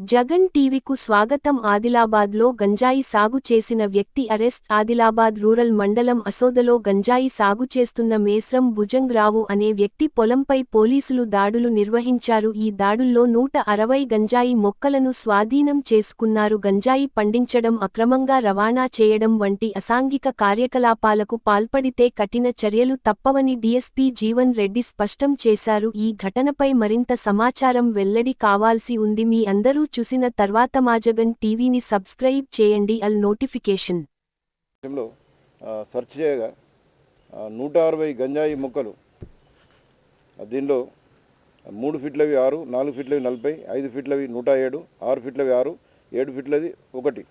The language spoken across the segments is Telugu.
జగన్ టీవీకు స్వాగతం ఆదిలాబాద్లో గంజాయి సాగు చేసిన వ్యక్తి అరెస్ట్ ఆదిలాబాద్ రూరల్ మండలం అసోదలో గంజాయి సాగు చేస్తున్న మేస్రం భుజంగ్ రావు అనే వ్యక్తి పొలంపై పోలీసులు దాడులు నిర్వహించారు. ఈ దాడుల్లో నూట అరవై గంజాయి మొక్కలను స్వాధీనం చేసుకున్నారు. గంజాయి పండించడం అక్రమంగా రవాణా చేయడం వంటి అసాంఘిక కార్యకలాపాలకు పాల్పడితే కఠిన చర్యలు తప్పవని డీఎస్పీ జీవన్ రెడ్డి స్పష్టం చేశారు. ఈ ఘటనపై మరింత సమాచారం వెల్లడి కావాల్సి ఉంది. మీ అందరూ చూసిన తర్వాత మాజగన్ టీవీని సబ్స్క్రైబ్ చేయండి అల్ నోటిఫికేషన్. విషయంలో సెర్చ్ చేయగా నూట అరవై గంజాయి మొక్కలు. దీనిలో మూడు ఫీట్లవి ఆరు నాలుగు ఫీట్లవి నలభై ఐదు ఫీట్లవి నూట ఏడు ఆరు ఫీట్లవి ఆరు ఏడు ఫీట్లది ఒకటి.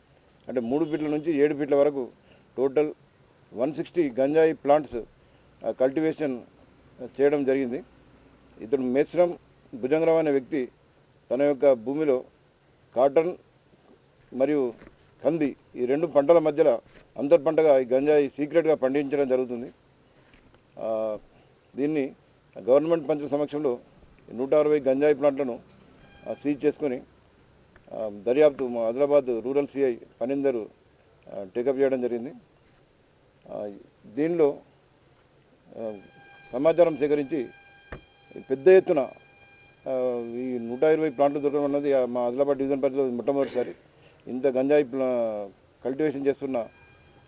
అంటే మూడు ఫీట్ల నుంచి ఏడు ఫీట్ల వరకు టోటల్ వన్ సిక్స్టీ గంజాయి ప్లాంట్స్ కల్టివేషన్ చేయడం జరిగింది. ఇతడు మేశ్రం భుజంగరావు అనే వ్యక్తి తన యొక్క భూమిలో కాటన్ మరియు కంది ఈ రెండు పంటల మధ్యలో అంతర్ పంటగా ఈ గంజాయి సీక్రెట్గా పండించడం జరుగుతుంది. దీన్ని గవర్నమెంట్ పంచుల సమక్షంలో నూట అరవై గంజాయి ప్లాంట్లను సీజ్ చేసుకొని దర్యాప్తు మా ఆదిలాబాద్ రూరల్ సిఐ పనిందరు టేకప్ చేయడం జరిగింది. దీనిలో సమాచారం సేకరించి పెద్ద ఎత్తున ఈ నూట ఇరవై ప్లాంట్లు దొరకడం అన్నది మా ఆదిలాబాద్ డివిజన్ పరిధిలో మొట్టమొదటిసారి. ఇంత గంజాయి కల్టివేషన్ చేస్తున్న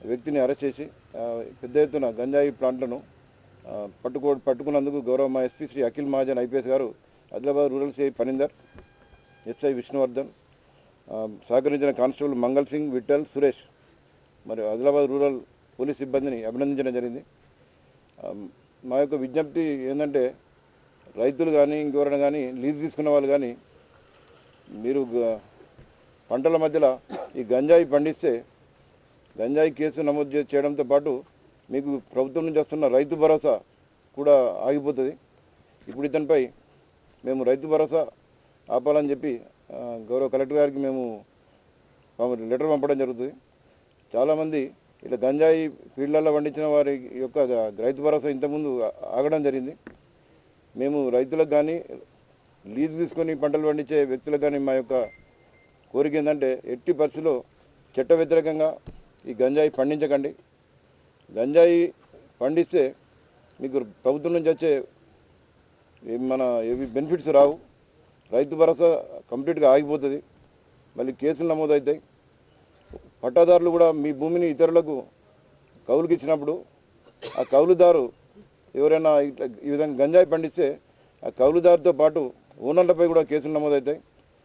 వ్యక్తిని అరెస్ట్ చేసి పెద్ద ఎత్తున గంజాయి ప్లాంట్లను పట్టుకో పట్టుకున్నందుకు గౌరవ మా ఎస్పీ శ్రీ అఖిల్ మహాజన్ ఐపీఎస్ గారు Adilabad rural CI Panindar SI Vishnuvardhan సహకరించిన కానిస్టేబుల్ మంగళ్ సింగ్ విఠల్ సురేష్ మరియు ఆదిలాబాద్ రూరల్ పోలీస్ సిబ్బందిని అభినందించడం జరిగింది. మా యొక్క విజ్ఞప్తి ఏంటంటే రైతులు కానీ ఇంకెవరైనా కానీ లీజు తీసుకున్న వాళ్ళు కానీ మీరు పంటల మధ్యలో ఈ గంజాయి పండిస్తే గంజాయి కేసు నమోదు చేయడంతో పాటు మీకు ప్రభుత్వం నుంచి వస్తున్న రైతు భరోసా కూడా ఆగిపోతుంది. ఇప్పుడు ఇతనిపై మేము రైతు భరోసా ఆపాలని చెప్పి గౌరవ కలెక్టర్ గారికి మేము లెటర్ పంపడం జరుగుతుంది. చాలామంది ఇట్లా గంజాయి ఫీల్డ్లలో పండించిన వారి యొక్క రైతు భరోసా ఇంతకుముందు ఆగడం జరిగింది. మేము రైతులకు కానీ లీజు తీసుకొని పంటలు పండించే వ్యక్తులకు కానీ మా యొక్క కోరిక ఏంటంటే ఎట్టి పరిస్థితుల్లో చట్ట వ్యతిరేకంగా ఈ గంజాయి పండించకండి. గంజాయి పండిస్తే మీకు ప్రభుత్వం నుంచి వచ్చే మన ఏవి బెనిఫిట్స్ రావు. రైతు భరోసా కంప్లీట్గా ఆగిపోతుంది. మళ్ళీ కేసులు నమోదవుతాయి పట్టాదారులు కూడా మీ భూమిని ఇతరులకు కౌలుకి ఇచ్చినప్పుడు ఆ కౌలుదారు ఎవరైనా ఇట్లా ఈ విధంగా గంజాయి పండిస్తే ఆ కౌలుదారుతో పాటు ఓనర్లపై కూడా కేసులు నమోదవుతాయి.